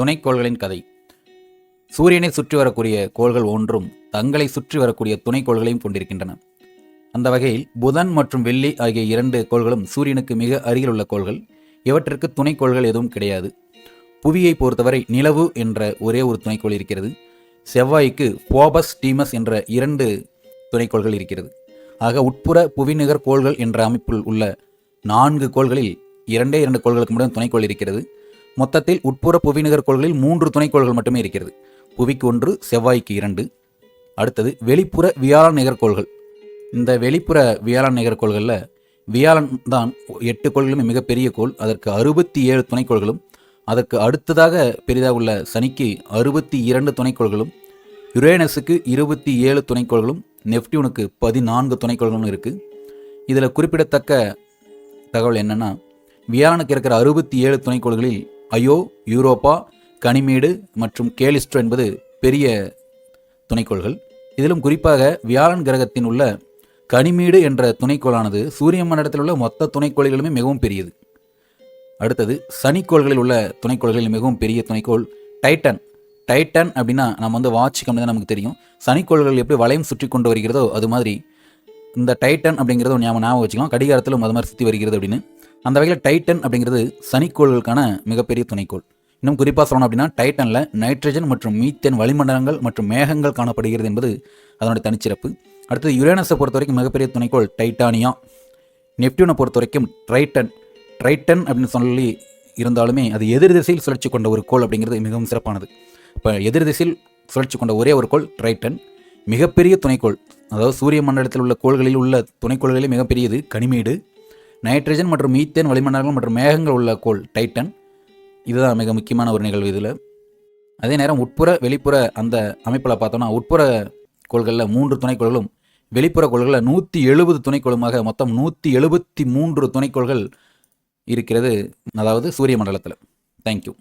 துணைக்கோள்களின் கதை. சூரியனை சுற்றி வரக்கூடிய கோள்கள் ஒன்றும் தங்களை சுற்றி வரக்கூடிய துணைக்கோள்களையும் கொண்டிருக்கின்றன. அந்த வகையில் புதன் மற்றும் வெள்ளி ஆகிய இரண்டு கோள்களும் சூரியனுக்கு மிக அருகில் உள்ள கோள்கள். இவற்றிற்கு துணைக்கோள்கள் எதுவும் கிடையாது. புவியை பொறுத்தவரை நிலவு என்ற ஒரே ஒரு துணைக்கோள் இருக்கிறது. செவ்வாய்க்கு போபஸ் டீமஸ் என்ற இரண்டு துணைக்கோள்கள் இருக்கிறது. ஆக உட்புற புவிநிகர் கோள்கள் என்ற அமைப்பில் உள்ள நான்கு கோள்களில் இரண்டே இரண்டு கோள்களுக்கு மட்டும் துணைக்கோள் இருக்கிறது. மொத்தத்தில் உட்புற புவிநிகர் கோள்களில் மூன்று துணைக்கோள்கள் மட்டுமே இருக்கிறது. புவிக்கு ஒன்று செவ்வாய்க்கு இரண்டு. அடுத்தது வெளிப்புற வியாழன் நிகர்கோள்கள் இந்த வெளிப்புற வியாழன் நிகர்கோள்களில் வியாழன் தான் எட்டு கோள்களுமே மிகப்பெரிய கோள். அதற்கு அறுபத்தி ஏழு துணைக்கோள்களும் அதற்கு அடுத்ததாக பெரிதாக உள்ள சனிக்கு அறுபத்தி இரண்டு துணைக்கோள்களும் யுரேனஸுக்கு இருபத்தி ஏழு துணைக்கோள்களும் நெப்டியூனுக்கு பதினான்கு துணைக்கோள்களும் இருக்குது இதில் குறிப்பிடத்தக்க தகவல் என்னென்னா வியாழனுக்கு இருக்கிற அறுபத்தி ஏழு துணைக்கோள்களில் அயோ யூரோப்பா கனிமேடு மற்றும் கேலிஸ்ட்ரோ என்பது பெரிய துணைக்கோள்கள். இதிலும் குறிப்பாக வியாழன் கிரகத்தின் உள்ள கனிமீடு என்ற துணைக்கோளானது சூரிய மண்டலத்தில் உள்ள மொத்த துணைக்கோள்களுமே மிகவும் பெரியது. அடுத்தது சனிக்கோள்களில் உள்ள துணைக்கோள்களில் மிகவும் பெரிய துணைக்கோள் டைட்டன். டைட்டன் அப்படின்னா நம்ம வந்து வாட்ச் கம்பெனி தான் நமக்கு தெரியும். சனிக்கோள்கள் எப்படி வளையம் சுற்றி கொண்டு வருகிறதோ அது மாதிரி இந்த டைட்டன் அப்படிங்கிறத ஞாபகம் ஞாபகம் வச்சுக்கலாம். கடிகாரத்திலும் அது மாதிரி சுற்றி வருகிறது அப்படின்னு. அந்த வகையில் டைட்டன் அப்படிங்கிறது சனிக்கோள்களுக்கான மிகப்பெரிய துணைக்கோள். இன்னும் குறிப்பாக சொல்லணும் அப்படின்னா டைட்டனில் நைட்ரஜன் மற்றும் மீத்தேன் வளிமண்டலங்கள் மற்றும் மேகங்கள் காணப்படுகிறது என்பது அதனுடைய தனிச்சிறப்பு. அடுத்தது யுரேனஸை பொறுத்த வரைக்கும் மிகப்பெரிய துணைக்கோள் டைட்டானியா. நெப்டியூனை பொறுத்த வரைக்கும் ட்ரைட்டன். ட்ரைட்டன் அப்படின்னு சொல்லி இருந்தாலுமே அது எதிர் திசையில் சுழற்சி கொண்ட ஒரு கோள் அப்படிங்கிறது மிகவும் சிறப்பானது. இப்போ எதிர் திசையில் சுழற்சி கொண்ட ஒரே ஒரு கோள் ட்ரைட்டன். மிகப்பெரிய துணைக்கோள். அதாவது சூரிய மண்டலத்தில் உள்ள கோள்களில் உள்ள துணைக்கோள்களிலே மிகப்பெரியது. கனிமேடு. நைட்ரஜன் மற்றும் மீத்தேன் வளிமண்டலங்கள் மற்றும் மேகங்கள் உள்ள கோள் டைட்டன். இதுதான் மிக முக்கியமான ஒரு நிகழ்வு இதில். அதே நேரம் உட்புற வெளிப்புற அந்த அமைப்பில் பார்த்தோம்னா உட்புற கோள்களில் மூன்று துணைக்கோள்களும் வெளிப்புற கோள்களில் நூற்றி எழுபது துணைக்கோளுமாக மொத்தம் நூற்றி எழுபத்தி மூன்று துணைக்கோள்கள் இருக்கிறது. அதாவது சூரிய மண்டலத்தில். தேங்க்யூ